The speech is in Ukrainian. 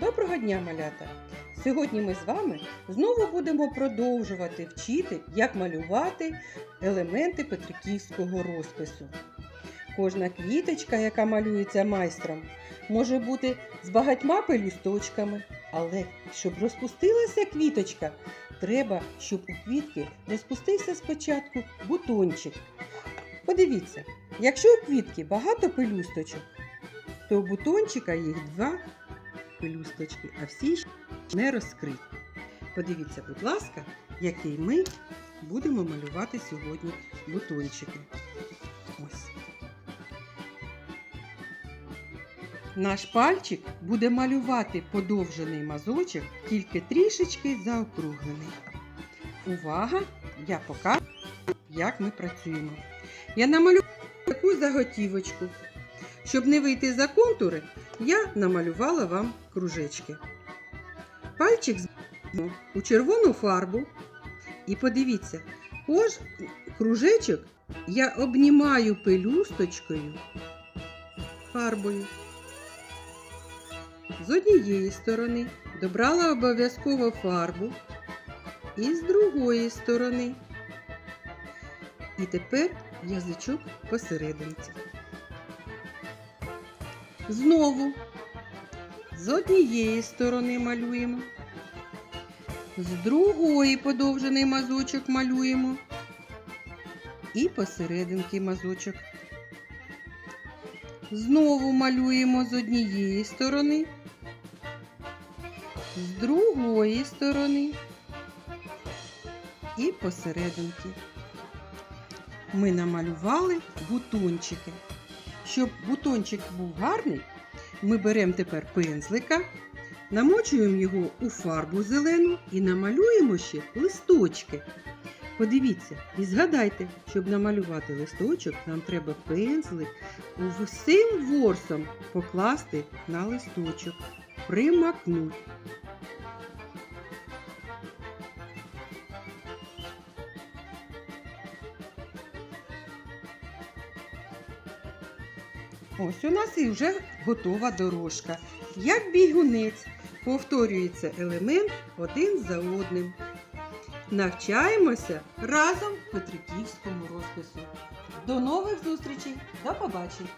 Доброго дня, малята! Сьогодні ми з вами знову будемо продовжувати вчити, як малювати елементи петриківського розпису. Кожна квіточка, яка малюється майстром, може бути з багатьма пелюсточками, але щоб розпустилася квіточка, треба, щоб у квітки розпустився спочатку бутончик. Подивіться, якщо у квітки багато пелюсточок, то у бутончика їх два пелюсточки, а всі ще не розкриті. Подивіться, будь ласка, який ми будемо малювати сьогодні бутончики. Ось. Наш пальчик буде малювати подовжений мазочок, тільки трішечки заокруглений. Увага! Я покажу, як ми працюємо. Я намалюю таку заготівочку. Щоб не вийти за контури, я намалювала вам кружечки. Пальчик зберемо у червону фарбу. І подивіться, кож кружечок я обнімаю пелюсточкою фарбою. З однієї сторони добрала обов'язково фарбу і з другої сторони. І тепер язичок посерединці. Знову з однієї сторони малюємо, з другої подовжений мазочок малюємо і посерединки мазочок. Знову малюємо з однієї сторони, з другої сторони і посерединки. Ми намалювали бутончики. Щоб бутончик був гарний, ми беремо тепер пензлика, намочуємо його у фарбу зелену і намалюємо ще листочки. Подивіться і згадайте, щоб намалювати листочок, нам треба пензлик усім ворсом покласти на листочок, примакнути. Ось у нас і вже готова дорожка. Як бігунець, повторюється елемент один за одним. Навчаємося разом в Петриківському розпису. До нових зустрічей! До побачення!